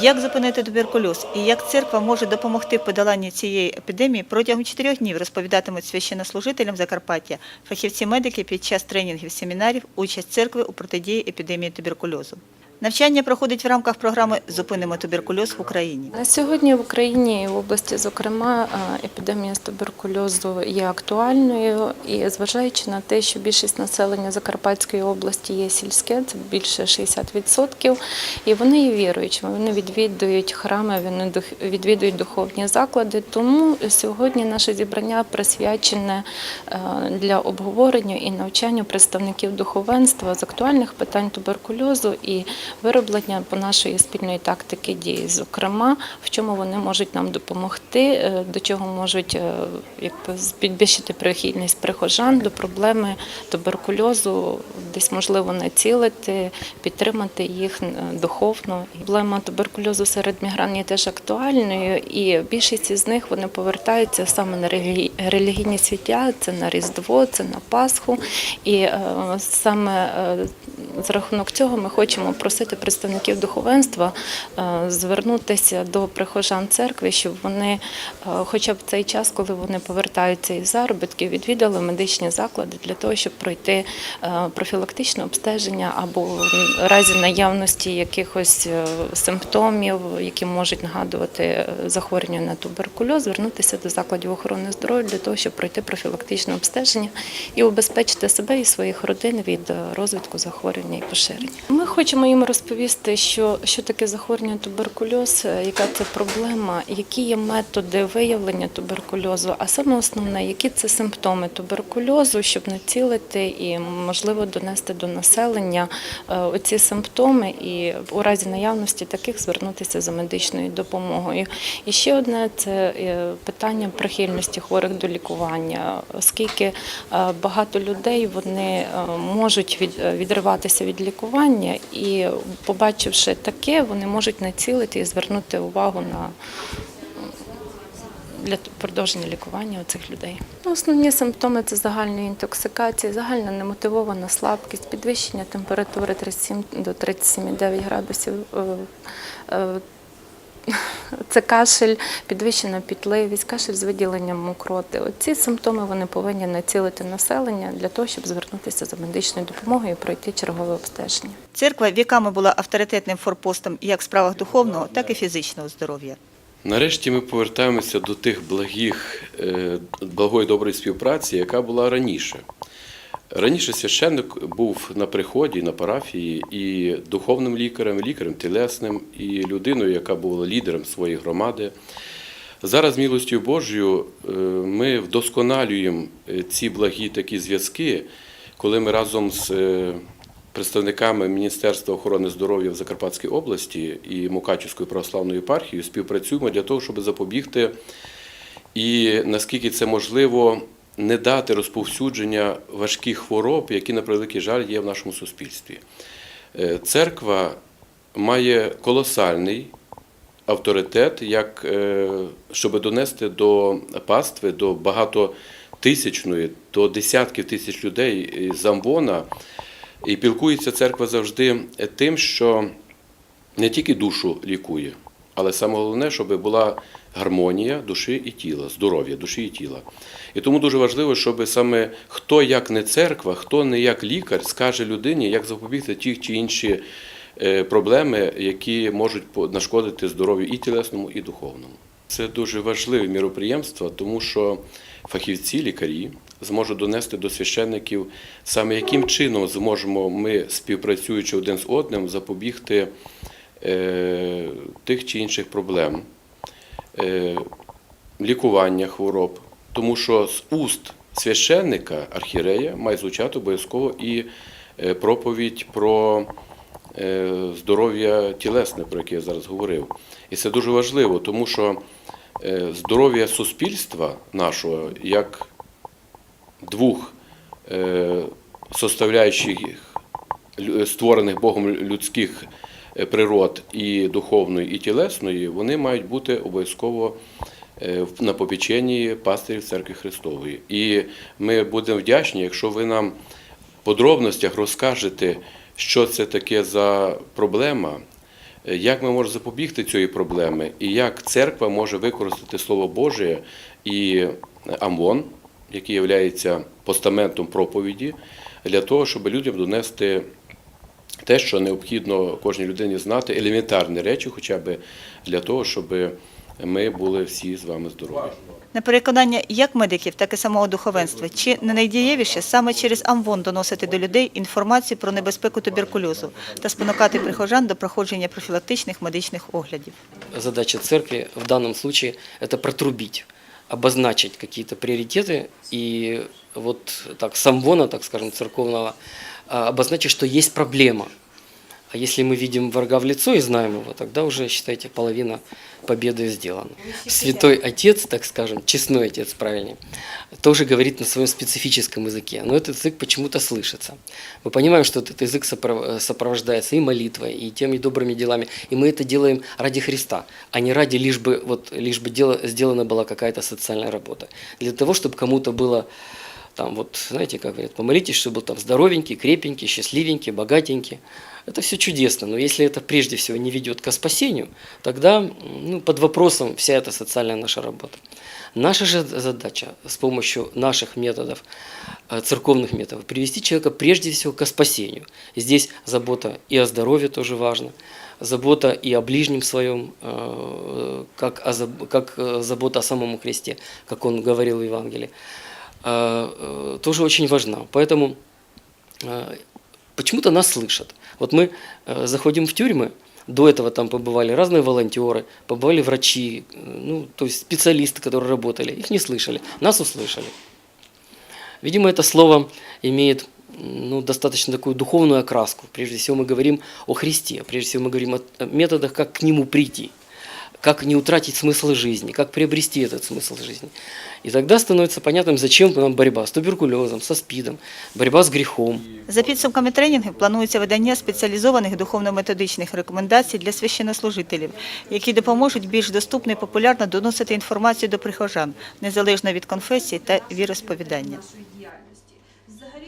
Як зупинити туберкульоз і як церква може допомогти в подоланні цієї епідемії протягом чотирьох днів розповідатимуть священнослужителям Закарпаття, фахівці-медики під час тренінгів семінарів, участь церкви у протидії епідемії туберкульозу. Навчання проходить в рамках програми Зупинимо туберкульоз в Україні. На сьогодні в Україні і в області, зокрема, е, епідемія з туберкульозу є актуальною і зважаючи на те, що більшість населення Закарпатської області є сільське, це більше 60%, і вони є віруючими. Вони відвідують храми, вони відвідують духовні заклади. Тому сьогодні наше зібрання присвячене е, для обговорення і навчання представників духовенства з актуальних питань туберкульозу і вироблення по нашої спільної тактики дії, зокрема, в чому вони можуть нам допомогти, е, до чого можуть е, якби, підвищити прихильність прихожан до проблеми туберкульозу, десь можливо націлити, підтримати їх е, духовно. Проблема туберкульозу серед мігран є теж актуальною, і більшість із них вони повертаються саме на релігійні свята, це на Різдво, це на Пасху. І саме з рахунок цього ми хочемо просити представників духовенства е, звернутися до прихожан церкви, щоб вони, е, хоча б в цей час, коли вони повертаються із заробітків, відвідали медичні заклади для того, щоб пройти е, профілактичне обстеження або в разі наявності якихось симптомів, які можуть нагадувати захворювання на туберкульоз, звернутися до закладів охорони здоров'я для того, щоб пройти профілактичне обстеження і убезпечити себе і своїх родин від розвитку захворювання і поширення. Ми хочемо їм розповісти, що, що таке захворювання туберкульоз, е, яка це проблема, які є методи виявлення туберкульозу, а саме основне, які це симптоми туберкульозу, щоб націлити і можливо донести до населення е, оці симптоми, і у разі наявності таких звернутися за медичною допомогою. І ще одне це е, питання прихильності хворих до лікування, оскільки багато людей вони можуть від- відриватися від лікування, і побачивши таке, вони можуть націлити і звернути увагу на для продовження лікування цих людей. Ну, Основні симптоми це загальна інтоксикація, загальна немотивована слабкість, підвищення температури 37 до 37,9 градусів. Це кашель, підвищена пітливість, кашель з виділенням мокроти. Ці симптоми вони повинні націлити населення для того, щоб звернутися за медичною допомогою і пройти чергове обстеження. Церква віками була авторитетним форпостом як в справах духовного, так і фізичного здоров'я. Нарешті ми повертаємося до тих благих, е, благої доброї співпраці, яка була раніше. Раніше священник був на приході, на парафії і духовним лікарем, лікарем тілесним, і людиною, яка була лідером своєї громади. Зараз, милостю Божою, е, ми вдосконалюємо е, ці благі такі зв'язки, коли ми разом з е, представниками Міністерства охорони здоров'я в Закарпатській області і Мукачівською православною єпархією співпрацюємо для того, щоб запобігти і наскільки це можливо, не дати розповсюдження важких хвороб, які, на превеликий жаль, є в нашому суспільстві. Е, Церква має колосальний авторитет, як, е, щоб донести до пастви, до багатотисячної, до десятків тисяч людей з Амвона. І пілкується церква завжди тим, що не тільки душу лікує, але саме головне, щоб була гармонія душі і тіла, здоров'я душі і тіла. І тому дуже важливо, щоб саме хто як не церква, хто не як лікар, скаже людині, як запобігти ті чи інші е, проблеми, які можуть нашкодити здоров'ю і тілесному, і духовному. Це дуже важливе міроприємство, тому що фахівці, лікарі зможуть донести до священників саме яким чином зможемо ми, співпрацюючи один з одним, запобігти е, тих чи інших проблем, лікування хвороб. Тому що з уст священника, архірея, має звучати обов'язково і е, проповідь про е, здоров'я тілесне, про яке я зараз говорив. І це дуже важливо, тому що е, здоров'я суспільства нашого як двох е, составляючих створених Богом людських е, природ і духовної, і тілесної, вони мають бути обов'язково е, на попеченні пастирів Церкви Христової. І ми будемо вдячні, якщо ви нам в подробностях розкажете, що це таке за проблема, е, як ми можемо запобігти цієї проблеми, і як церква може використати Слово Боже і АМОН, який є постаментом проповіді, для того, щоб людям донести те, що необхідно кожній людині знати, елементарні речі, хоча б для того, щоб ми були всі з вами здорові. На переконання як медиків, так і самого духовенства, чи не найдієвіше саме через АМВОН доносити до людей інформацію про небезпеку туберкульозу та спонукати прихожан до проходження профілактичних медичних оглядів. задача церкви в данном случае это протрубить, обозначить какие-то приоритеты и вот так самвона, так скажем, церковного, обозначить, что есть проблема. А если мы видим врага в лицо и знаем его, тогда уже, считайте, половина победы сделана. Святой Отец, так скажем, честной Отец, правильнее, тоже говорит на своем специфическом языке, но этот язык почему-то слышится. Мы понимаем, что этот язык сопро- сопровождается и молитвой, и теми добрыми делами, и мы это делаем ради Христа, а не ради лишь бы, вот, лишь бы дело, сделана была какая-то социальная работа. Для того, чтобы кому-то было там вот, знаете, как говорят, помолитесь, чтобы был там здоровенький, крепенький, счастливенький, богатенький. Это все чудесно, но если это прежде всего не ведет к спасению, тогда ну, под вопросом вся эта социальная наша работа. Наша же задача с помощью наших методов, э, церковных методов, привести человека прежде всего к спасению. Здесь забота и о здоровье тоже важно, забота и о ближнем своем, э, как, о, как э, забота о самом Христе, как он говорил в Евангелии, э, э, тоже очень важна. Поэтому э, почему-то нас слышат. Вот мы э, заходим в тюрьмы, до этого там побывали разные волонтеры, побывали врачи, э, ну, то есть специалисты, которые работали, их не слышали, нас услышали. Видимо, это слово имеет ну, достаточно такую духовную окраску. Прежде всего мы говорим о Христе, прежде всего мы говорим о методах, как к Нему прийти, как не утратить смысл жизни, как приобрести этот смысл жизни. И тогда становится понятным, зачем нам борьба с туберкулезом, со СПИДом, борьба с грехом. За підсумками тренінгів планується видання спеціалізованих духовно-методичних рекомендацій для священнослужителів, які допоможуть більш доступно і популярно доносити інформацію до прихожан, незалежно від конфесії та віросповідання.